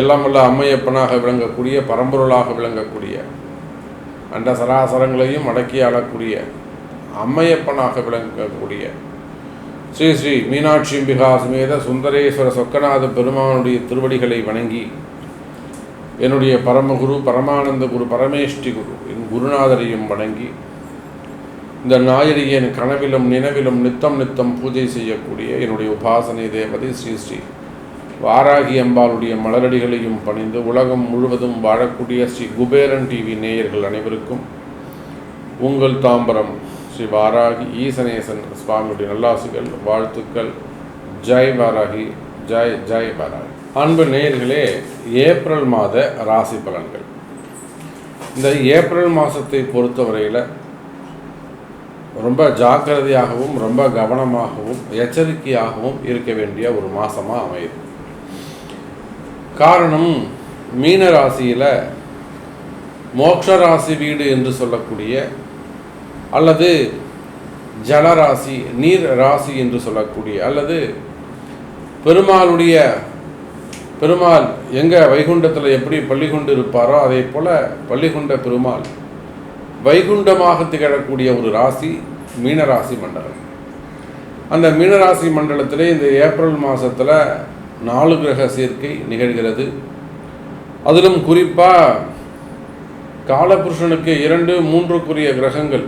எல்லாம் வல்ல அம்மையப்பனாக விளங்கக்கூடிய பரம்பொருளாக விளங்கக்கூடிய அண்ட சராசரங்களையும் அடக்கி ஆளக்கூடிய அம்மையப்பனாக விளங்கக்கூடிய ஸ்ரீ ஸ்ரீ மீனாட்சி அம்பிகா சுமேத சுந்தரேஸ்வர சொக்கநாத பெருமானுடைய திருவடிகளை வணங்கி என்னுடைய பரமகுரு பரமானந்த குரு பரமேஷ்டி குரு என் குருநாதரையும் வணங்கி இந்த ஞாயிறு என் கனவிலும் நினைவிலும் நித்தம் நித்தம் பூஜை செய்யக்கூடிய என்னுடைய உபாசனை தேவதை ஸ்ரீ ஸ்ரீ வாராகி அம்பாளுடைய மலரடிகளையும் பணிந்து உலகம் முழுவதும் வாழக்கூடிய ஸ்ரீ குபேரன் டிவி நேயர்கள் அனைவருக்கும் உங்கள் தாம்பரம் ஸ்ரீ வாராகி ஈசனேசன் சுவாமியுடைய நல்லாசுகள் வாழ்த்துக்கள். ஜெய் வாராகி ஜெய் ஜெய் வாராகி. அன்பு நேயர்களே ஏப்ரல் மாத ராசி பலன்கள். இந்த ஏப்ரல் மாதத்தை பொறுத்தவரையில் ரொம்ப ஜாக்கிரதையாகவும் ரொம்ப கவனமாகவும் எச்சரிக்கையாகவும் இருக்க வேண்டிய ஒரு மாதமாக அமையுது. காரணம் மீன ராசியில் மோக்ஷ ராசி வீடு என்று சொல்லக்கூடிய அல்லது ஜலராசி நீர் ராசி என்று சொல்லக்கூடிய அல்லது பெருமாளுடைய பெருமாள் எங்கே வைகுண்டத்தில் எப்படி பள்ளி கொண்டு இருப்பாரோ அதே போல் பள்ளிகொண்ட பெருமாள் வைகுண்டமாக திகழக்கூடிய ஒரு ராசி மீனராசி மண்டலம். அந்த மீனராசி மண்டலத்திலே இந்த ஏப்ரல் மாதத்தில் நாலு கிரக சேர்க்கை நிகழ்கிறது. அதிலும் குறிப்பாக காலபுருஷனுக்கு இரண்டு மூன்றுக்குரிய கிரகங்கள்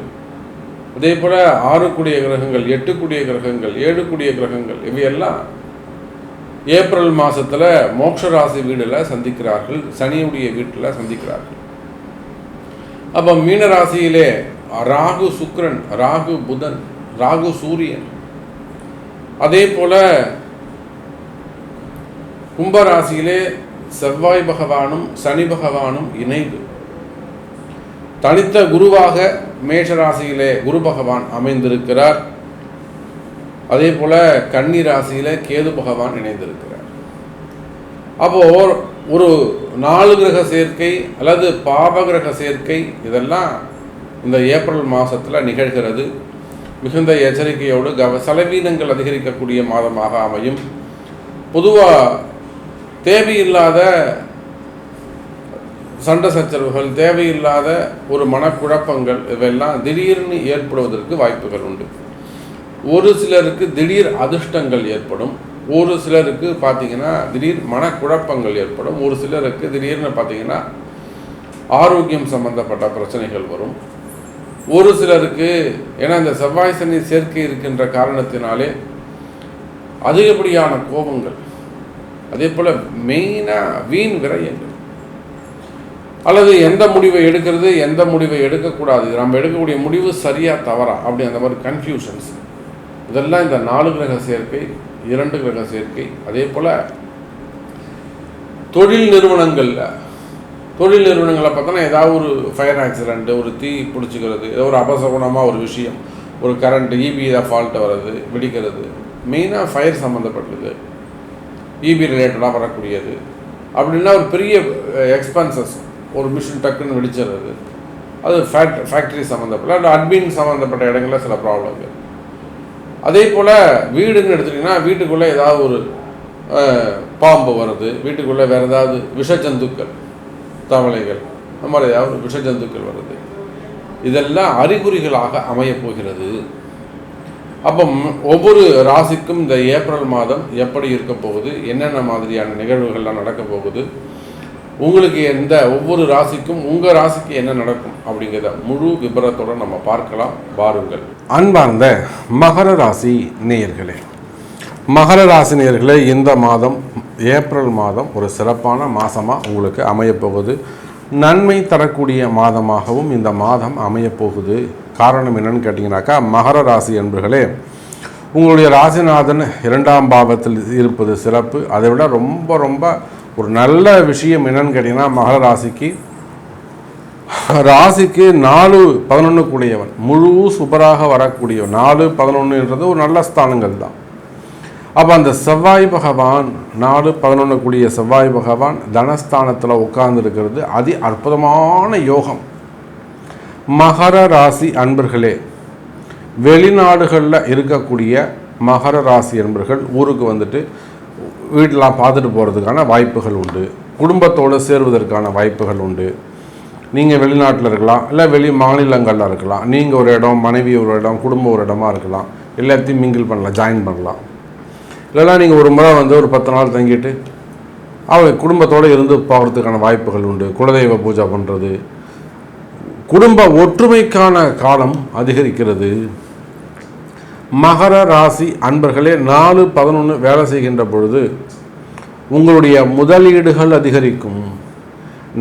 அதே போல் ஆறுக்குடிய கிரகங்கள் எட்டுக்குடிய கிரகங்கள் ஏழுக்குடிய கிரகங்கள் இவையெல்லாம் ஏப்ரல் மாதத்தில் மோட்ச ராசி வீடில் சந்திக்கிறார்கள் சனியுடைய வீட்டில் சந்திக்கிறார்கள். அப்போ மீன ராசியிலே ராகு சுக்கிரன் ராகு புதன் ராகு சூரியன். அதே போல கும்பராசியிலே செவ்வாய் பகவானும் சனி பகவானும் இணைவு தனித்த குருவாக மேஷ ராசியிலே குரு பகவான் அமைந்திருக்கிறார். அதே போல கன்னி ராசியில கேது பகவான் இணைந்திருக்கிறார். அப்போ ஒரு நாலு கிரக சேர்க்கை அல்லது பாப கிரக சேர்க்கை இதெல்லாம் இந்த ஏப்ரல் மாதத்தில் நிகழ்கிறது. மிகுந்த எச்சரிக்கையோடு கவ செலவீனங்கள் அதிகரிக்கக்கூடிய மாதமாக அமையும். பொதுவாக தேவையில்லாத சண்டை சச்சரவுகள் தேவையில்லாத ஒரு மனக்குழப்பங்கள் இவையெல்லாம் திடீர்னு ஏற்படுவதற்கு வாய்ப்புகள் உண்டு. ஒரு சிலருக்கு திடீர் அதிர்ஷ்டங்கள் ஏற்படும். ஒரு சிலருக்கு பார்த்தீங்கன்னா திடீர் மனக்குழப்பங்கள் ஏற்படும். ஒரு சிலருக்கு திடீர்னு பார்த்தீங்கன்னா ஆரோக்கியம் சம்பந்தப்பட்ட பிரச்சனைகள் வரும். ஒரு சிலருக்கு ஏன்னா இந்த செவ்வாய் சனி சேர்க்கை இருக்கின்ற காரணத்தினாலே அதிகப்படியான கோபங்கள். அதே போல் மெயினாக வீண் விரயங்கள். அல்லது எந்த முடிவை எடுக்கிறது எந்த முடிவை எடுக்கக்கூடாது நம்ம எடுக்கக்கூடிய முடிவு சரியாக தவறா அப்படி அந்த மாதிரி கன்ஃபியூஷன்ஸ் இதெல்லாம் இந்த நாலு கிரக சேர்க்கை இரண்டு கிரக சேர்க்கை. அதே போல் தொழில் நிறுவனங்களில் தொழில் நிறுவனங்களை பார்த்தோன்னா ஏதாவது ஒரு ஃபயர் ஆக்சிடெண்ட்டு ஒரு தீ பிடிச்சிக்கிறது ஏதோ ஒரு அபசகுணமாக ஒரு விஷயம் ஒரு கரண்ட் இபியில் ஃபால்ட் வர்றது வெடிக்கிறது. மெயினாக ஃபயர் சம்மந்தப்பட்டது இபி ரிலேட்டடாக வரக்கூடியது. அப்படின்னா ஒரு பெரிய எக்ஸ்பென்சஸ் ஒரு மிஷின் டக்குன்னு வெடிச்சிடுறது. அது ஃபேக்ட் ஃபேக்ட்ரி சம்மந்தப்பட்ட இல்லை அட்மின் சம்மந்தப்பட்ட இடங்களில் சில ப்ராப்ளங்கள் அதே போல் வீடுன்னு எடுத்துட்டிங்கன்னா வீட்டுக்குள்ளே ஏதாவது ஒரு பாம்பு வருது வீட்டுக்குள்ளே வேறு ஏதாவது விஷஜந்துக்கள் தவளைகள் அந்த மாதிரி ஏதாவது விஷஜந்துக்கள் வருது. இதெல்லாம் அறிகுறிகளாக அமையப் போகிறது. அப்போ ஒவ்வொரு ராசிக்கும் இந்த ஏப்ரல் மாதம் எப்படி இருக்க போகுது? என்னென்ன மாதிரியான நிகழ்வுகள்லாம் நடக்க போகுது? உங்களுக்கு எந்த ஒவ்வொரு ராசிக்கும் உங்கள் ராசிக்கு என்ன நடக்கும் அப்படிங்கிறத முழு விபரத்தோட நம்ம பார்க்கலாம். பாருங்கள் அன்பார்ந்த மகர ராசி நேயர்களே மகர ராசி நேயர்களே இந்த மாதம் ஏப்ரல் மாதம் ஒரு சிறப்பான மாதமாக உங்களுக்கு அமையப்போகுது நன்மை தரக்கூடிய மாதமாகவும் இந்த மாதம் அமையப்போகுது காரணம் என்னன்னு கேட்டிங்கனாக்கா மகர ராசி என்பர்களே உங்களுடைய ராசிநாதன் இரண்டாம் பாவத்தில் இருப்பது சிறப்பு. அதை விட ரொம்ப ரொம்ப ஒரு நல்ல விஷயம் என்னன்னு கேட்டிங்கன்னா மகர ராசிக்கு. ராசிக்கு நாலு பதினொன்று கூடியவன் முழு சுபராக வரக்கூடியவன். நாலு பதினொன்றுன்றது ஒரு நல்ல ஸ்தானங்கள் தான். அப்போ அந்த செவ்வாய் பகவான் நாலு பதினொன்று கூடிய செவ்வாய் பகவான் தனஸ்தானத்தில் உட்கார்ந்துருக்கிறது. அதி அற்புதமான யோகம். மகர ராசி அன்பர்களே வெளிநாடுகளில் இருக்கக்கூடிய மகர ராசி அன்பர்கள் ஊருக்கு வந்துட்டு வீட்டெலாம் பார்த்துட்டு போகிறதுக்கான வாய்ப்புகள் உண்டு. குடும்பத்தோடு சேருவதற்கான வாய்ப்புகள் உண்டு. நீங்கள் வெளிநாட்டில் இருக்கலாம் இல்லை வெளி மாநிலங்களில் இருக்கலாம். நீங்கள் ஒரு இடம் மனைவி ஒரு இடம் குடும்பம் ஒரு இடமா இருக்கலாம். எல்லாத்தையும் மிங்கிள் பண்ணலாம் ஜாயின் பண்ணலாம். இல்லைனா நீங்கள் ஒரு முறை வந்து ஒரு பத்து நாள் தங்கிட்டு அவங்க குடும்பத்தோடு இருந்து போகிறதுக்கான வாய்ப்புகள் உண்டு. குலதெய்வ பூஜை பண்ணுறது குடும்ப ஒற்றுமைக்கான காலம் அதிகரிக்கிறது. மகர ராசி அன்பர்களே நாலு பதினொன்று வேலை செய்கின்ற பொழுது உங்களுடைய முதலீடுகள் அதிகரிக்கும்.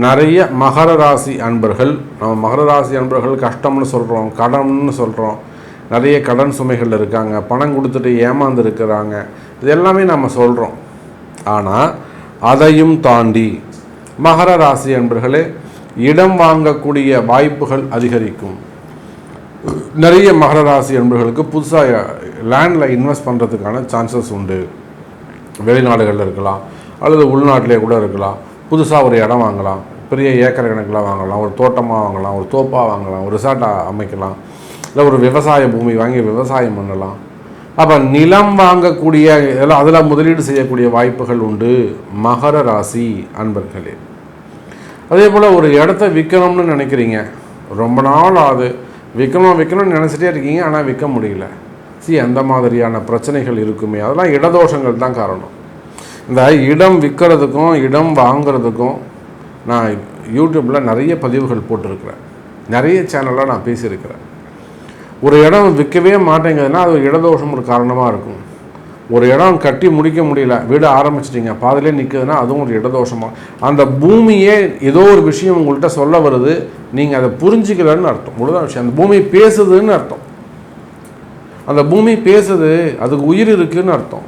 நிறைய மகர ராசி அன்பர்கள் நம்ம மகர ராசி அன்பர்கள் கஷ்டம்னு சொல்கிறோம் கடன்னு சொல்கிறோம் நிறைய கடன் சுமைகள் இருக்காங்க பணம் கொடுத்துட்டு ஏமாந்து இருக்கிறாங்க. இது எல்லாமே நம்ம சொல்கிறோம் ஆனால் அதையும் தாண்டி மகர ராசி அன்பர்களே இடம் வாங்கக்கூடிய வாய்ப்புகள் அதிகரிக்கும். நிறைய மகர ராசி என்பவர்களுக்கு புதுசாக லேண்டில் இன்வெஸ்ட் பண்ணுறதுக்கான சான்சஸ் உண்டு. வெளிநாடுகளில் இருக்கலாம் அல்லது உள்நாட்டிலே கூட இருக்கலாம். புதுசாக ஒரு இடம் வாங்கலாம் பெரிய ஏக்கர் கணக்கில் வாங்கலாம் ஒரு தோட்டமாக வாங்கலாம் ஒரு தோப்பாக வாங்கலாம் ஒரு ரிசார்ட்டாக அமைக்கலாம் இல்லை ஒரு விவசாய பூமி வாங்கி விவசாயம் பண்ணலாம். அப்போ நிலம் வாங்கக்கூடிய இதெல்லாம் அதில் முதலீடு செய்யக்கூடிய வாய்ப்புகள் உண்டு மகர ராசி அன்பர்களே. அதே போல் ஒரு இடத்த விற்கணும்னு நினைக்கிறீங்க ரொம்ப நாள் ஆகுது. விற்கணும் விற்கணும்னு நினச்சிட்டே இருக்கீங்க ஆனால் விற்க முடியல. சி அந்த மாதிரியான பிரச்சனைகள் இருக்குமே. அதெல்லாம் இடதோஷங்கள் தான் காரணம். இந்த இடம் விற்கிறதுக்கும் இடம் வாங்கிறதுக்கும் நான் யூடியூப்பில் நிறைய பதிவுகள் போட்டிருக்கிறேன். நிறைய சேனலில் நான் பேசியிருக்கிறேன். ஒரு இடம் விற்கவே மாட்டேங்குதுன்னா அது ஒரு இடதோஷம் ஒரு காரணமாக இருக்கும். ஒரு இடம் கட்டி முடிக்க முடியல வீடு ஆரம்பிச்சிட்டிங்க பாதிலே நிற்குதுன்னா அதுவும் ஒரு இடதோஷமாக அந்த பூமியே ஏதோ ஒரு விஷயம் உங்கள்கிட்ட சொல்ல வருது நீங்கள் அதை புரிஞ்சிக்கலன்னு அர்த்தம். முழுதான் விஷயம். அந்த பூமி பேசுதுன்னு அர்த்தம். அந்த பூமி பேசுது அதுக்கு உயிர் இருக்குன்னு அர்த்தம்.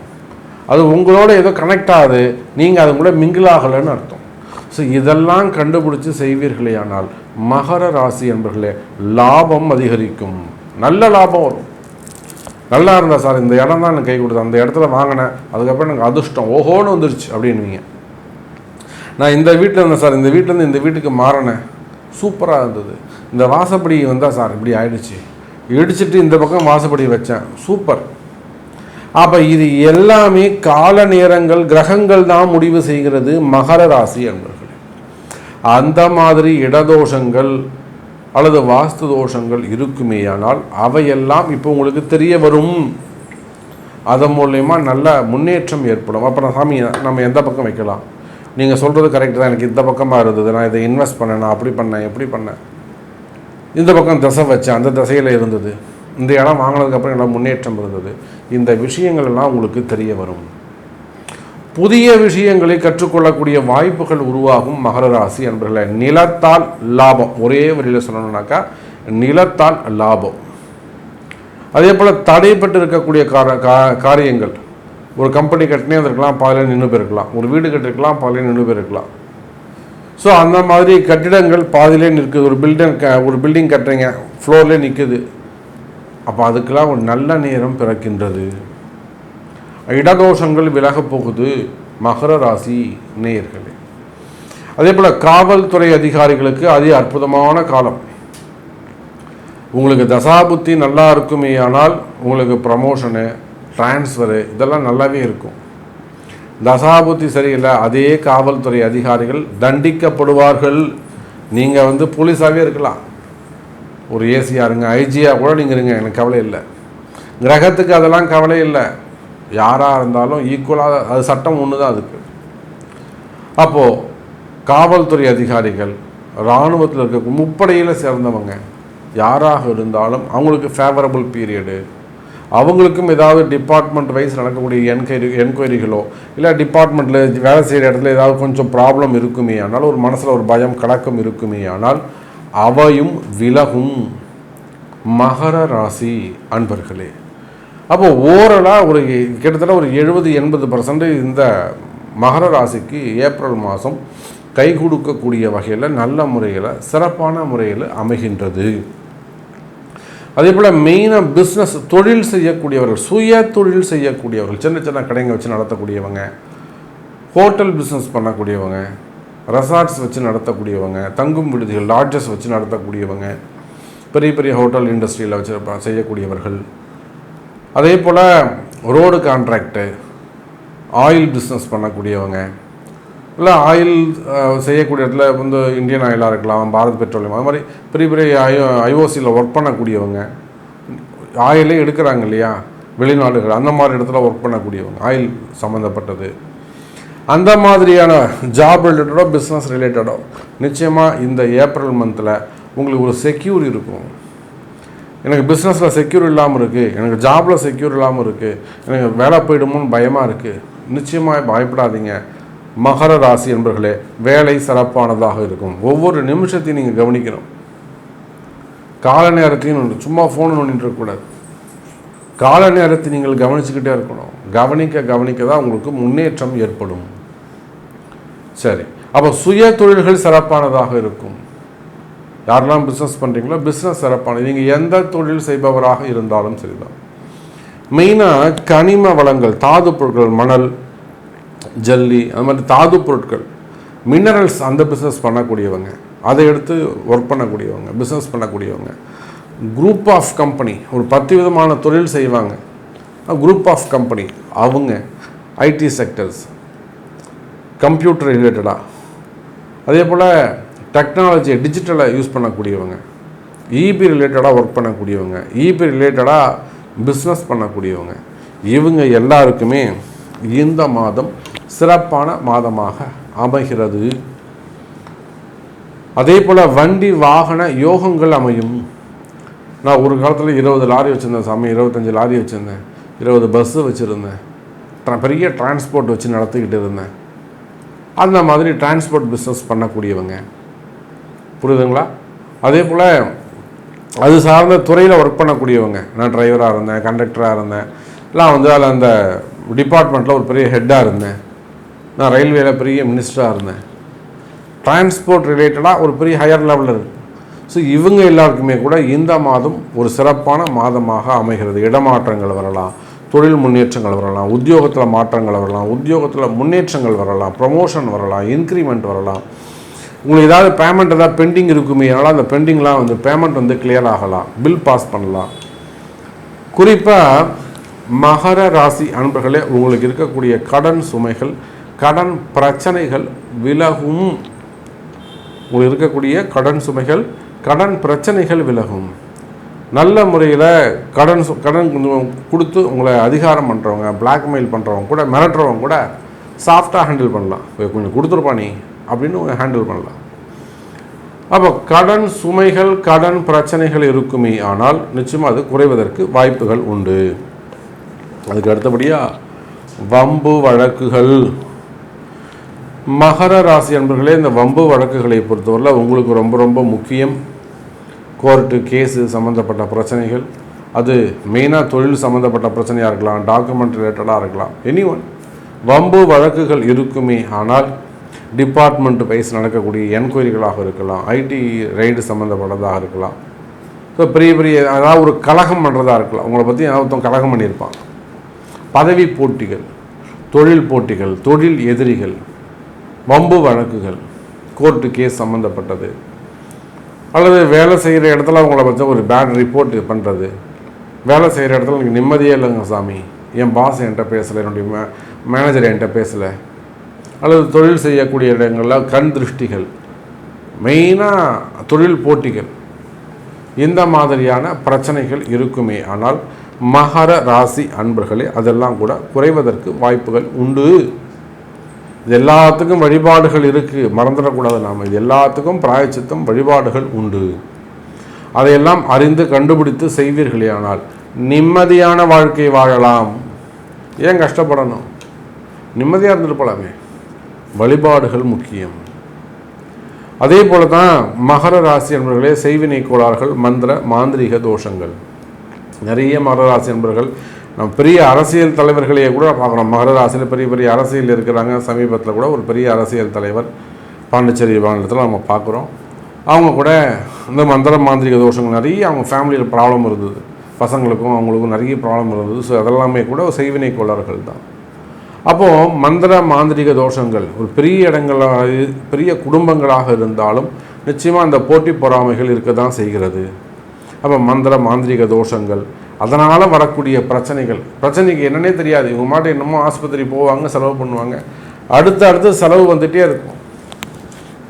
அது உங்களோட ஏதோ கனெக்ட் ஆகுது நீங்கள் அது கூட மிங்கிள் ஆகலைன்னு அர்த்தம். ஸோ இதெல்லாம் கண்டுபிடிச்சி செய்வீர்களே ஆனால் மகர ராசி என்பர்களே லாபம் அதிகரிக்கும். நல்ல லாபம் வரும். நல்லா இருந்தா சார் இந்த இடம் தான் எனக்கு கை கொடுத்தேன் அந்த இடத்துல வாங்கினேன். அதுக்கப்புறம் எனக்கு அதிர்ஷ்டம். ஓஹோன்னு வந்துருச்சு அப்படின்னுவீங்க. நான் இந்த வீட்டில் இருந்தேன் சார். இந்த வீட்டிலேருந்து இந்த வீட்டுக்கு மாறினேன். சூப்பராக இருந்தது. இந்த வாசப்படி வந்தால் சார் இப்படி ஆயிடுச்சு. இடிச்சிட்டு இந்த பக்கம் வாசப்படி வச்சேன். சூப்பர். அப்போ இது எல்லாமே கால நேரங்கள் கிரகங்கள் தான் முடிவு செய்கிறது மகர ராசி என்பர்கள் அந்த மாதிரி இடதோஷங்கள் அல்லது வாஸ்து தோஷங்கள் இருக்குமேயானால் அவையெல்லாம் இப்போ உங்களுக்கு தெரிய வரும். அதன் மூலயமா நல்ல முன்னேற்றம் ஏற்படும். அப்புறம் சாமி நம்ம எந்த பக்கம் வைக்கலாம்? நீங்கள் சொல்கிறது கரெக்ட் தான். எனக்கு இந்த பக்கமாக இருந்தது. நான் இதை இன்வெஸ்ட் பண்ணேன். நான் அப்படி பண்ணேன். எப்படி பண்ணேன். இந்த பக்கம் தசை வச்சேன். அந்த தசையில் இருந்தது. இந்த இடம் வாங்கினதுக்கப்புறம் நல்லா முன்னேற்றம் இருந்தது. இந்த விஷயங்கள் எல்லாம் உங்களுக்கு தெரிய வரும். புதிய விஷயங்களை கற்றுக்கொள்ளக்கூடிய வாய்ப்புகள் உருவாகும் மகர ராசி அன்பர்களே. நிலத்தால் லாபம். ஒரே வழியில் சொல்லணும்னாக்கா நிலத்தால் லாபம். அதே போல் தடைப்பட்டு இருக்கக்கூடிய கார கா காரியங்கள். ஒரு கம்பெனி கட்டினே இருக்கலாம் பாதியில் நின்று போயிருக்கலாம். ஒரு வீடு கட்டிருக்கலாம் பாதியில் நின்று போயிருக்கலாம். ஸோ அந்த மாதிரி கட்டிடங்கள் பாதியிலே நிற்குது. ஒரு பில்டிங் க ஒரு பில்டிங் கட்டுறீங்க ஃப்ளோர்லேயே நிற்குது அப்போ அதுக்கெல்லாம் ஒரு நல்ல நேரம் பிறக்கின்றது. இடதோஷங்கள் விலகப் போகுது மகர ராசி நேயர்களே. அதே போல் காவல்துறை அதிகாரிகளுக்கு அதி அற்புதமான காலம். உங்களுக்கு தசாபுத்தி நல்லா இருக்குமே ஆனால் உங்களுக்கு ப்ரமோஷனு ட்ரான்ஸ்ஃபரு இதெல்லாம் நல்லாவே இருக்கும். தசாபுத்தி சரியில்லை அதே காவல்துறை அதிகாரிகள் தண்டிக்கப்படுவார்கள். நீங்கள் வந்து போலீஸாகவே இருக்கலாம். ஒரு ஏசியாக இருங்க ஐஜியாக கூட நீங்கள் இருங்க எனக்கு கவலை இல்லை. கிரகத்துக்கு அதெல்லாம் கவலை இல்லை. யாராக இருந்தாலும் ஈக்குவலாக அது சட்டம் ஒன்று தான் அதுக்கு. அப்போது காவல்துறை அதிகாரிகள் இராணுவத்தில் இருக்க முப்படையில் சேர்ந்தவங்க யாராக இருந்தாலும் அவங்களுக்கு ஃபேவரபுள் பீரியடு அவங்களுக்கும் ஏதாவது டிபார்ட்மெண்ட் வைஸ் நடக்கக்கூடிய என்கொயரி என்கொயரிகளோ இல்லை டிபார்ட்மெண்ட்டில் வேலை செய்கிற இடத்துல ஏதாவது கொஞ்சம் ப்ராப்ளம் இருக்குமே ஆனால் ஒரு மனசில் ஒரு பயம் கலக்கம் இருக்குமே ஆனால் அவையும் விலகும். மகர ராசி அன்பர்களே. அப்போ ஓரலாக ஒரு கிட்டத்தட்ட ஒரு எழுபது எண்பது பர்சன்ட் இந்த மகர ராசிக்கு ஏப்ரல் மாதம் கை கொடுக்கக்கூடிய வகையில் நல்ல முறையில் சிறப்பான முறையில் அமைகின்றது. அதே போல் மெயினாக பிஸ்னஸ் தொழில் செய்யக்கூடியவர்கள் சுய தொழில் செய்யக்கூடியவர்கள் சின்ன சின்ன கடைங்க வச்சு நடத்தக்கூடியவங்க ஹோட்டல் பிஸ்னஸ் பண்ணக்கூடியவங்க ரெசார்ட்ஸ் வச்சு நடத்தக்கூடியவங்க தங்கும் விடுதிகள் லாட்ஜஸ் வச்சு நடத்தக்கூடியவங்க பெரிய பெரிய ஹோட்டல் இண்டஸ்ட்ரியில் வச்சு செய்யக்கூடியவர்கள் அதே போல் ரோடு கான்ட்ராக்டு ஆயில் பிஸ்னஸ் பண்ணக்கூடியவங்க இல்லை ஆயில் செய்யக்கூடிய இடத்துல வந்து இந்தியன் ஆயிலாக இருக்கலாம் பாரத் பெட்ரோலியம் அது மாதிரி பெரிய பெரிய ஐ ஐஓசியில் ஒர்க் பண்ணக்கூடியவங்க ஆயிலே எடுக்கிறாங்க இல்லையா வெளிநாடுகள் அந்த மாதிரி இடத்துல ஒர்க் பண்ணக்கூடியவங்க ஆயில் சம்மந்தப்பட்டது அந்த மாதிரியான ஜாப் ரிலேட்டடோ பிஸ்னஸ் ரிலேட்டடோ நிச்சயமாக இந்த ஏப்ரல் மந்தில் உங்களுக்கு ஒரு செக்யூர் இருக்கும். எனக்கு பிஸ்னஸில் செக்யூர் இல்லாமல் இருக்குது எனக்கு ஜாபில் செக்யூர் இல்லாமல் இருக்குது எனக்கு வேலை போயிடுமோன்னு பயமாக இருக்குது நிச்சயமாக பயப்படாதீங்க. மகர ராசி என்பர்களே வேலை சிறப்பானதாக இருக்கும். ஒவ்வொரு நிமிஷத்தையும் நீங்கள் கவனிக்கணும். கால நேரத்தையும் சும்மா ஃபோன் நோண்டிட்டு இருக்கக்கூடாது கால நேரத்தை நீங்கள் கவனிச்சுக்கிட்டே இருக்கணும். கவனிக்க கவனிக்க தான் உங்களுக்கு முன்னேற்றம் ஏற்படும். சரி. அப்போ சுய தொழில்கள் சிறப்பானதாக இருக்கும். யாரெல்லாம் பிஸ்னஸ் பண்ணுறீங்களோ பிஸ்னஸ் சிறப்பானது நீங்கள் எந்த தொழில் செய்பவராக இருந்தாலும் சரிதான். மெயினாக கனிம வளங்கள் தாது பொருட்கள் மணல் ஜல்லி அது மாதிரி தாது பொருட்கள் மினரல்ஸ் அந்த பிஸ்னஸ் பண்ணக்கூடியவங்க அதை எடுத்து ஒர்க் பண்ணக்கூடியவங்க பிஸ்னஸ் பண்ணக்கூடியவங்க. குரூப் ஆஃப் கம்பெனி ஒரு பத்து விதமான தொழில் செய்வாங்க. குரூப் ஆஃப் கம்பெனி அவங்க ஐடி செக்டர்ஸ் கம்ப்யூட்டர் ரிலேட்டடாக அதே போல் டெக்னாலஜியை டிஜிட்டலாக யூஸ் பண்ணக்கூடியவங்க. இபி ரிலேட்டடாக ஒர்க் பண்ணக்கூடியவங்க. இபி ரிலேட்டடாக பிஸ்னஸ் பண்ணக்கூடியவங்க. இவங்க எல்லாருக்குமே இந்த மாதம் சிறப்பான மாதமாக அமைகிறது. அதே போல் வண்டி வாகன யோகங்கள் அமையும். நான் ஒரு காலத்தில் இருபது லாரி வச்சுருந்தேன் சாமி இருபத்தஞ்சி லாரி வச்சுருந்தேன் இருபது பஸ்ஸு வச்சுருந்தேன். பெரிய டிரான்ஸ்போர்ட் வச்சு நடத்திக்கிட்டு இருந்தேன். அந்த மாதிரி டிரான்ஸ்போர்ட் பிஸ்னஸ் பண்ணக்கூடியவங்க. புரியுதுங்களா? அதே போல் அது சார்ந்த துறையில் ஒர்க் பண்ணக்கூடியவங்க. நான் டிரைவராக இருந்தேன் கண்டக்டராக இருந்தேன். எல்லாம் வந்து அதில் அந்த டிபார்ட்மெண்ட்டில் ஒரு பெரிய ஹெட்டாக இருந்தேன். நான் ரயில்வேல பெரிய மினிஸ்டராக இருந்தேன். டிரான்ஸ்போர்ட் ரிலேட்டடாக ஒரு பெரிய ஹையர் லெவலில் இருக்குது ஸோ இவங்க எல்லாருக்குமே கூட இந்த மாதம் ஒரு சிறப்பான மாதமாக அமைகிறது. இடமாற்றங்கள் வரலாம் தொழில் முன்னேற்றங்கள் வரலாம் உத்தியோகத்தில் மாற்றங்கள் வரலாம் உத்தியோகத்தில் முன்னேற்றங்கள் வரலாம் ப்ரமோஷன் வரலாம் இன்க்ரிமெண்ட் வரலாம். உங்களுக்கு ஏதாவது பேமெண்ட் ஏதாவது பெண்டிங் இருக்குமே அதனால் அந்த பெண்டிங்லாம் வந்து பேமெண்ட் வந்து கிளியர் ஆகலாம். பில் பாஸ் பண்ணலாம். குறிப்பாக மகர ராசி அன்பர்களே உங்களுக்கு இருக்கக்கூடிய கடன் சுமைகள் கடன் பிரச்சனைகள் விலகும். உங்களுக்கு இருக்கக்கூடிய கடன் சுமைகள் கடன் பிரச்சனைகள் விலகும். நல்ல முறையில் கடன் சு- கடன் கொஞ்சம் கொடுத்து உங்களை அதிகாரம் பண்ணுறவங்க பிளாக்மெயில் பண்ணுறவங்க கூட மிரட்டுறவங்க கூட சாஃப்டாக ஹேண்டில் பண்ணலாம். கொஞ்சம் கொடுத்துருப்பா நீ. அப்படின்னு ஹேண்டில் பண்ணலாம் அப்போ கடன் சுமைகள் கடன் பிரச்சனைகள் இருக்குமே ஆனால் நிச்சயமாக அது குறைவதற்கு வாய்ப்புகள் உண்டு. அதுக்கு அடுத்தபடியாக வம்பு வழக்குகள். மகர ராசி அன்பர்களே இந்த வம்பு வழக்குகளை பொறுத்தவரையில் உங்களுக்கு ரொம்ப ரொம்ப முக்கியம். கோர்ட்டு கேஸு சம்மந்தப்பட்ட பிரச்சனைகள். அது மெயினாக தொழில் சம்மந்தப்பட்ட பிரச்சனையாக இருக்கலாம் டாக்குமெண்ட் ரிலேட்டடாக இருக்கலாம் எனி ஒன் வம்பு வழக்குகள் இருக்குமே ஆனால் டிபார்ட்மெண்ட் வைஸ் நடக்கக்கூடிய என்கொயரிகளாக இருக்கலாம் ஐடி ரைடு சம்மந்தப்பட்டதாக இருக்கலாம். ஸோ பெரிய பெரிய அதாவது ஒரு கலகம் பண்ணுறதா இருக்கலாம். உங்களை பற்றி ஒருத்தன் கலகம் பண்ணியிருப்பான். பதவி போட்டிகள் தொழில் போட்டிகள் தொழில் எதிரிகள் வம்பு வழக்குகள் கோர்ட்டு கேஸ் சம்மந்தப்பட்டது அல்லது வேலை செய்கிற இடத்துல உங்களை பற்றி ஒரு பேட் ரிப்போர்ட் பண்ணுறது வேலை செய்கிற இடத்துல எனக்கு நிம்மதியே இல்லைங்க சாமி. என் பாஸ் என்கிட்ட பேசலை என்னுடைய மே மேனேஜர் என்கிட்ட பேசலை. அல்லது தொழில் செய்யக்கூடிய இடங்களில் கண் திருஷ்டிகள். மெயினாக தொழில் போட்டிகள். இந்த மாதிரியான பிரச்சனைகள் இருக்குமே. ஆனால் மகர ராசி அன்பர்களே அதெல்லாம் கூட குறைவதற்கு வாய்ப்புகள் உண்டு. இது எல்லாத்துக்கும் வழிபாடுகள் இருக்குது மறந்துடக்கூடாது நாம். இது எல்லாத்துக்கும் பிராயச்சித்தம் வழிபாடுகள் உண்டு. அதையெல்லாம் அறிந்து கண்டுபிடித்து செய்வீர்களே ஆனால் நிம்மதியான வாழ்க்கை வாழலாம். ஏன் கஷ்டப்படணும்? நிம்மதியாக இருந்துட்டு போலாமே. வழிபாடுகள் முக்கியம். அதே போல தான் மகர ராசி என்பவர்களே செய்வினை கோளாறுகள் மந்திர மாந்திரீக தோஷங்கள். நிறைய மகர ராசி என்பவர்கள் நம்ம பெரிய அரசியல் தலைவர்களையே கூட பார்க்குறோம் மகர ராசியில் பெரிய பெரிய அரசியல் இருக்கிறாங்க. சமீபத்தில் கூட ஒரு பெரிய அரசியல் தலைவர் பாண்டிச்சேரி மாநிலத்தில் நம்ம பார்க்குறோம். அவங்க கூட இந்த மந்திர மாந்திரிக தோஷங்கள் நிறைய அவங்க ஃபேமிலியில் ப்ராப்ளம் இருந்தது. பசங்களுக்கும் அவங்களுக்கும் நிறைய ப்ராப்ளம் இருந்தது. ஸோ அதெல்லாமே கூட செய்வினை கோளாறுகள் தான். அப்போது மந்திர மாந்திரிக தோஷங்கள் ஒரு பெரிய இடங்களாக பெரிய குடும்பங்களாக இருந்தாலும் நிச்சயமாக அந்த போட்டி பொறாமைகள் இருக்க தான் செய்கிறது. அப்போ மந்திர மாந்திரிக தோஷங்கள் அதனால் வரக்கூடிய பிரச்சனைகள். பிரச்சனைக்கு என்னன்னே தெரியாது. இவங்க மாட்டம் என்னமோ ஆஸ்பத்திரி போவாங்க செலவு பண்ணுவாங்க. அடுத்து அடுத்து செலவு வந்துகிட்டே இருக்கும்.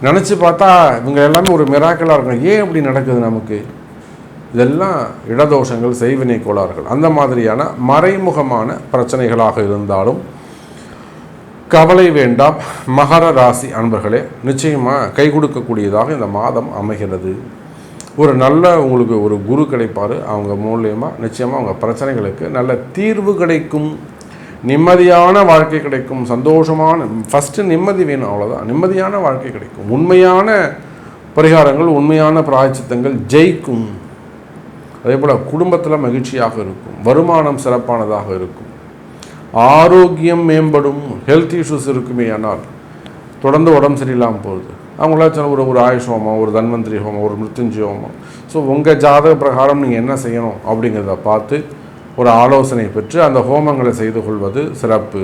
நினச்சி பார்த்தா இவங்க எல்லாமே ஒரு மிராக்கலாக இருக்கும் ஏன் இப்படி நடக்குது நமக்கு? இதெல்லாம் இடதோஷங்கள் செய்வினை கோளாறுகள். அந்த மாதிரியான மறைமுகமான பிரச்சனைகளாக இருந்தாலும் கவலை வேண்டாம் மகர ராசி அன்பர்களே நிச்சயமாக கை கொடுக்கக்கூடியதாக இந்த மாதம் அமைகிறது. ஒரு நல்ல உங்களுக்கு ஒரு குரு கிடைப்பார். அவங்க மூலியமாக நிச்சயமாக அவங்க பிரச்சனைகளுக்கு நல்ல தீர்வு கிடைக்கும். நிம்மதியான வாழ்க்கை கிடைக்கும். சந்தோஷமான ஃபஸ்ட்டு நிம்மதி வேணும் அவ்வளோதான் நிம்மதியான வாழ்க்கை கிடைக்கும். உண்மையான பரிகாரங்கள் உண்மையான பிராயச்சித்தங்கள் ஜெயிக்கும். அதே போல் குடும்பத்தில் மகிழ்ச்சியாக இருக்கும். வருமானம் சிறப்பானதாக இருக்கும். ஆரோக்கியம் மேம்படும் ஹெல்த் இஷ்யூஸ் இருக்குமே ஆனால் தொடர்ந்து உடம்பு சரியில்லாமல் போகுது. அவங்களாச்சும் ஒரு ஒரு ஆயுஷ் ஹோமம் ஒரு தன்வந்திரி ஹோமம் ஒரு மிருத்துஞ்சய ஹோமம் ஸோ உங்கள் ஜாதக பிரகாரம் நீங்கள் என்ன செய்யணும் அப்படிங்கிறத பார்த்து ஒரு ஆலோசனை பெற்று அந்த ஹோமங்களை செய்து கொள்வது சிறப்பு.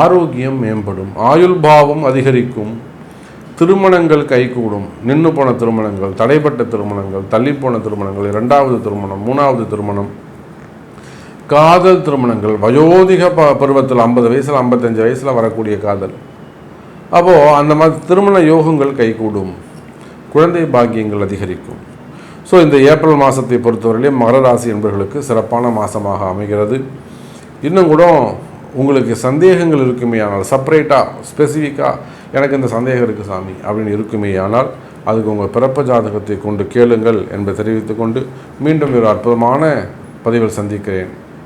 ஆரோக்கியம் மேம்படும். ஆயுள் பாவம் அதிகரிக்கும். திருமணங்கள் கைகூடும். நின்று போன திருமணங்கள் தடைப்பட்ட திருமணங்கள் தள்ளிப்போன திருமணங்கள் இரண்டாவது திருமணம் மூணாவது திருமணம் காதல் திருமணங்கள் வயோதிக ப பருவத்தில் ஐம்பது வயசில் ஐம்பத்தஞ்சு வயசில் வரக்கூடிய காதல். அப்போது அந்த மாதிரி திருமண யோகங்கள் கைகூடும். குழந்தை பாக்கியங்கள் அதிகரிக்கும். ஸோ இந்த ஏப்ரல் மாதத்தை பொறுத்தவரையிலே மகர ராசி என்பவர்களுக்கு சிறப்பான மாதமாக அமைகிறது. இன்னும் கூட உங்களுக்கு சந்தேகங்கள் இருக்குமே ஆனால் செப்பரேட்டாக ஸ்பெசிஃபிக்காக எனக்கு இந்த சந்தேகம் இருக்குது சாமி அப்படின்னு இருக்குமே ஆனால் அதுக்கு உங்கள் பிறப்பு ஜாதகத்தை கொண்டு கேளுங்கள் என்பதை தெரிவித்துக்கொண்டு மீண்டும் ஒரு அற்புதமான பதிவில் சந்திக்கிறேன்.